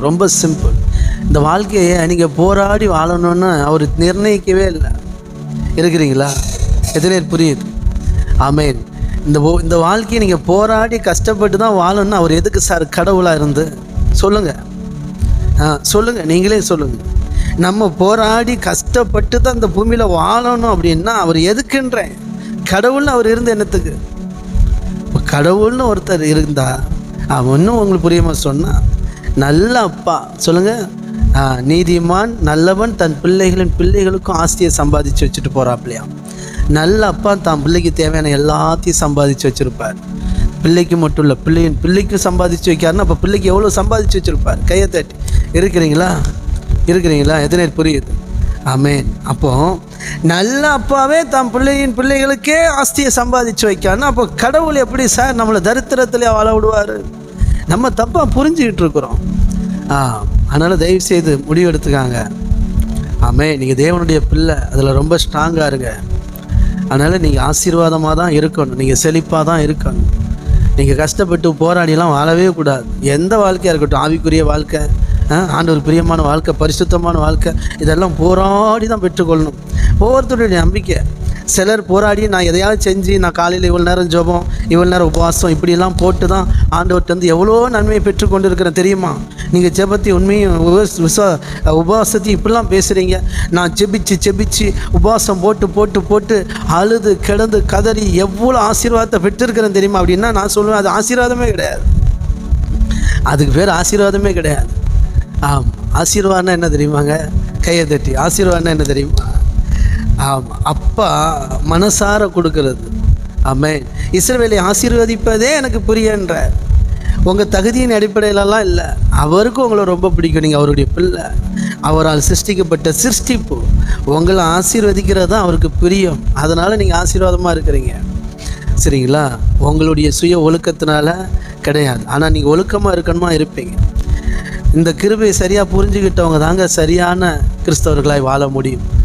ரொம்ப சிம்பிள் இந்த வாழ்க்கையை நீங்கள் போராடி வாழணும்னு அவர் நிர்ணயிக்கவே இல்லை. இருக்கிறீங்களா? எத்தனை பேர் புரியுது. ஆமேன். இந்த இந்த வாழ்க்கையை நீங்கள் போராடி கஷ்டப்பட்டு தான் வாழணும்னு அவர் எதுக்கு சார் கடவுளாக இருந்து? சொல்லுங்கள் ஆ சொல்லுங்கள் நீங்களே சொல்லுங்கள் நம்ம போராடி கஷ்டப்பட்டு தான் இந்த பூமியில் வாழணும் அப்படின்னா அவர் எதுக்குன்றேன் கடவுள்னு அவர் இருந்த என்னத்துக்கு? கடவுள்னு ஒருத்தர் இருந்தால் அவன் இன்னும் உங்களுக்கு புரியுமா சொன்னால் நல்ல அப்பா. சொல்லுங்கள் நீதிமான் நல்லவன் தன் பிள்ளைகளின் பிள்ளைகளுக்கும் ஆஸ்தியை சம்பாதிச்சு வச்சுட்டு போகிறாப்லையாம் நல்ல அப்பா தான் பிள்ளைக்கு தேவையான எல்லாத்தையும் சம்பாதிச்சு வச்சுருப்பார். பிள்ளைக்கு மட்டும் இல்லை பிள்ளையின் பிள்ளைக்கும் சம்பாதிச்சு வைக்காருன்னா அப்போ பிள்ளைக்கு எவ்வளோ சம்பாதிச்சு வச்சுருப்பார்? கையை தட்டி. இருக்கிறீங்களா? இருக்கிறீங்களா? எத்தனை புரியுது? ஆமேன். அப்போ நல்ல அப்பாவே தம் பிள்ளையின் பிள்ளைகளுக்கே ஆஸ்தியை சம்பாதிச்சு வைக்காருன்னா அப்போ கடவுள் எப்படி சார் நம்மளை தரித்திரத்திலே வாழ விடுவார்? நம்ம தப்பாக புரிஞ்சுக்கிட்டு இருக்கிறோம் ஆ அதனால் தயவு செய்து முடிவு எடுத்துக்காங்க ஆமே நீங்கள் தேவனுடைய பிள்ளை அதில் ரொம்ப ஸ்ட்ராங்காக இருங்க. அதனால் நீங்கள் ஆசீர்வாதமாக தான் இருக்கணும். நீங்கள் செழிப்பாக தான் இருக்கணும். நீங்கள் கஷ்டப்பட்டு போராடிலாம் வாழவே கூடாது. எந்த வாழ்க்கையாக இருக்கட்டும் ஆவிக்குரிய வாழ்க்கை ஆ, ஆண்டவர் பிரியமான வாழ்க்கை பரிசுத்தமான வாழ்க்கை இதெல்லாம் போராடி தான் பெற்றுக்கொள்ளணும். ஒவ்வொருத்தருடைய நம்பிக்கை. சிலர் போராடி நான் எதையாவது செஞ்சு நான் காலையில் இவ்வளோ நேரம் ஜெபம் இவ்வளோ நேரம் உபவாசம் இப்படிலாம் போட்டு தான் ஆண்டவர்கிட்ட வந்து எவ்வளோ நன்மையை பெற்றுக்கொண்டு இருக்கிறேன் தெரியுமா? நீங்கள் ஜெபத்தை உண்மையும் விசுவா உபவாசத்தையும் இப்படிலாம் பேசுகிறீங்க நான் ஜெபிச்சு ஜெபிச்சு உபவாசம் போட்டு போட்டு போட்டு அழுது கிடந்து கதறி எவ்வளோ ஆசீர்வாதத்தை பெற்றிருக்கிறேன் தெரியுமா? அப்படின்னா நான் சொல்லுவேன்? அது ஆசீர்வாதமே கிடையாது. அதுக்கு பேர் ஆசீர்வாதமே கிடையாது. ஆம் ஆசீர்வாதம்னா என்ன தெரியுமாங்க? கையை தட்டி ஆசீர்வாதம்னா என்ன தெரியுமா? அப்பா மனசார கொடுக்கறது. ஆமென். இஸ்ரவேலை ஆசீர்வதிப்பதே எனக்கு புரியன்றார். உங்கள் தகுதியின் அடிப்படையிலலாம் இல்லை. அவருக்கும் உங்களை ரொம்ப பிடிக்கும். நீங்கள் அவருடைய பிள்ளை. அவரால் சிருஷ்டிக்கப்பட்ட சிருஷ்டிப்பு உங்களை ஆசீர்வதிக்கிறது தான் அவருக்கு பிரியம். அதனால் நீங்கள் ஆசீர்வாதமாக இருக்கிறீங்க. சரிங்களா? உங்களுடைய சுய ஒழுக்கத்தினால கிடையாது. ஆனால் நீங்கள் ஒழுக்கமாக இருக்கணுமா இருப்பீங்க. இந்த கிருபையை சரியாக புரிஞ்சுக்கிட்டவங்க தாங்க சரியான கிறிஸ்தவர்களாய் வாழ முடியும்.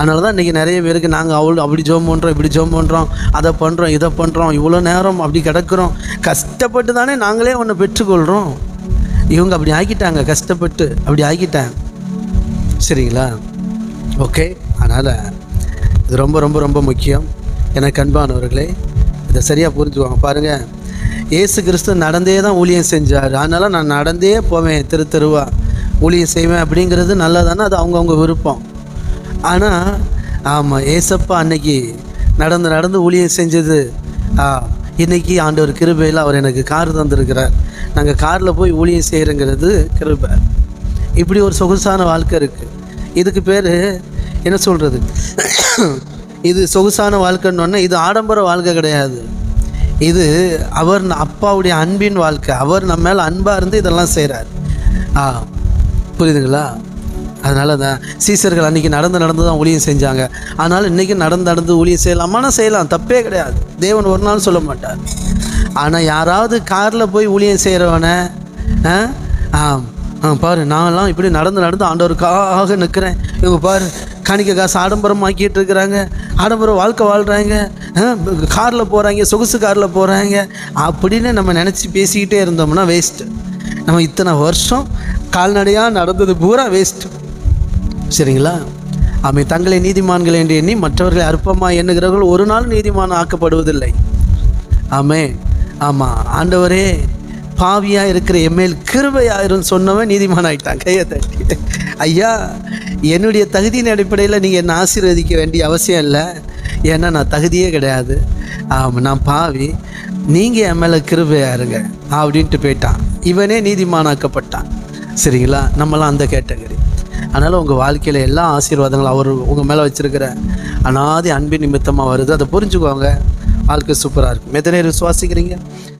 அதனால தான் இன்றைக்கி நிறைய பேருக்கு நாங்கள் அவ்வளோ அப்படி ஜோம் பண்ணுறோம் இப்படி ஜோம் பண்ணுறோம் அதை பண்ணுறோம் இதை பண்ணுறோம் இவ்வளோ நேரம் அப்படி கிடக்கிறோம். கஷ்டப்பட்டு தானே நாங்களே ஒன்று பெற்றுக்கொள்கிறோம் இவங்க அப்படி ஆக்கிட்டாங்க கஷ்டப்பட்டு அப்படி ஆக்கிட்டாங்க. சரிங்களா? ஓகே அதனால் இது ரொம்ப ரொம்ப ரொம்ப முக்கியம். எனக்கு அன்பானவர்களே இதை சரியாக புரிஞ்சுக்குவாங்க பாருங்கள் ஏசு கிறிஸ்து நடந்தே தான் ஊழியம் செஞ்சார். அதனால் நான் நடந்தே போவேன் திரு தெருவா. ஊழியம் செய்வேன் அப்படிங்கிறது நல்லதானே அது அவங்கவுங்க விருப்பம். ஆனால் ஆமாம் ஏசப்பா அன்னைக்கு நடந்து நடந்து ஊழியம் செஞ்சது. ஆ, இன்னைக்கு ஆண்டவர் கிருபையில் அவர் எனக்கு கார் தந்திருக்கிறார். நாங்கள் காரில் போய் ஊழியம் செய்கிறேங்கிறது கிருபை. இப்படி ஒரு சொகுசான வாழ்க்கை இருக்குது இதுக்கு பேர் என்ன சொல்கிறது இது சொகுசான வாழ்க்கைன்னு இது ஆடம்பர வாழ்க்கை கிடையாது. இது அவர் அப்பாவுடைய அன்பின் வாழ்க்கை. அவர் நம்ம மேலே அன்பாக இருந்து இதெல்லாம் செய்கிறார் ஆ புரியுதுங்களா? அதனால தான் சீசர்கள் அன்றைக்கி நடந்து நடந்து தான் ஊழியம் செஞ்சாங்க. அதனால் இன்றைக்கி நடந்து நடந்து ஊழியம் செய்யலாமானா செய்யலாம். தப்பே கிடையாது. தேவன் ஒரு நாள் சொல்ல மாட்டார். ஆனால் யாராவது காரில் போய் ஊழியம் செய்கிறவனை ஆ? ஆ பாரு நான்லாம் இப்படி நடந்து நடந்து ஆண்டவருக்காக நிற்கிறேன் இவங்க பாரு காணிக்க காசு ஆடம்பரமாக்கிட்டு இருக்கிறாங்க. ஆடம்பரம் வாழ்க்கை வாழ்கிறாங்க காரில் போகிறாங்க சொகுசு காரில் போகிறாங்க அப்படின்னு நம்ம நினச்சி பேசிக்கிட்டே இருந்தோம்னா வேஸ்ட்டு நம்ம இத்தனை வருஷம் கால்நடையாக நடந்தது பூரா வேஸ்ட்டு சரிங்களா? அவை தங்களை நீதிமான்கள் என்று எண்ணி மற்றவர்களை அற்பமாக எண்ணுகிறவர்கள் ஒரு நாள் நீதிமான ஆக்கப்படுவதில்லை. ஆமே ஆமாம் ஆண்டவரே பாவியாக இருக்கிற எம்மேல் கிருபையாயிரும் சொன்னவன் நீதிமான் ஆகிட்டான் கையை தட்டி. ஐயா என்னுடைய தகுதியின் அடிப்படையில் நீங்கள் என்னை ஆசீர்வதிக்க வேண்டிய அவசியம் இல்லை. ஏன்னா நான் தகுதியே கிடையாது. ஆமாம் நான் பாவி. நீங்கள் என் மேலே கிருபையாக இருங்க. அப்படின்ட்டு போயிட்டான். இவனே நீதிமானாக்கப்பட்டான். சரிங்களா? நம்மளாம் அந்த கேட்டகரி. அதனால் உங்கள் வாழ்க்கையில் எல்லா ஆசீர்வாதங்களும் அவர் உங்கள் மேலே வச்சுருக்கிற அனாதி அன்பின் நிமித்தமாக வருது. அதை புரிஞ்சுக்கோங்க. வாழ்க்கை சூப்பராக இருக்கும் எத்தனை விசுவாசிக்கிறீங்க?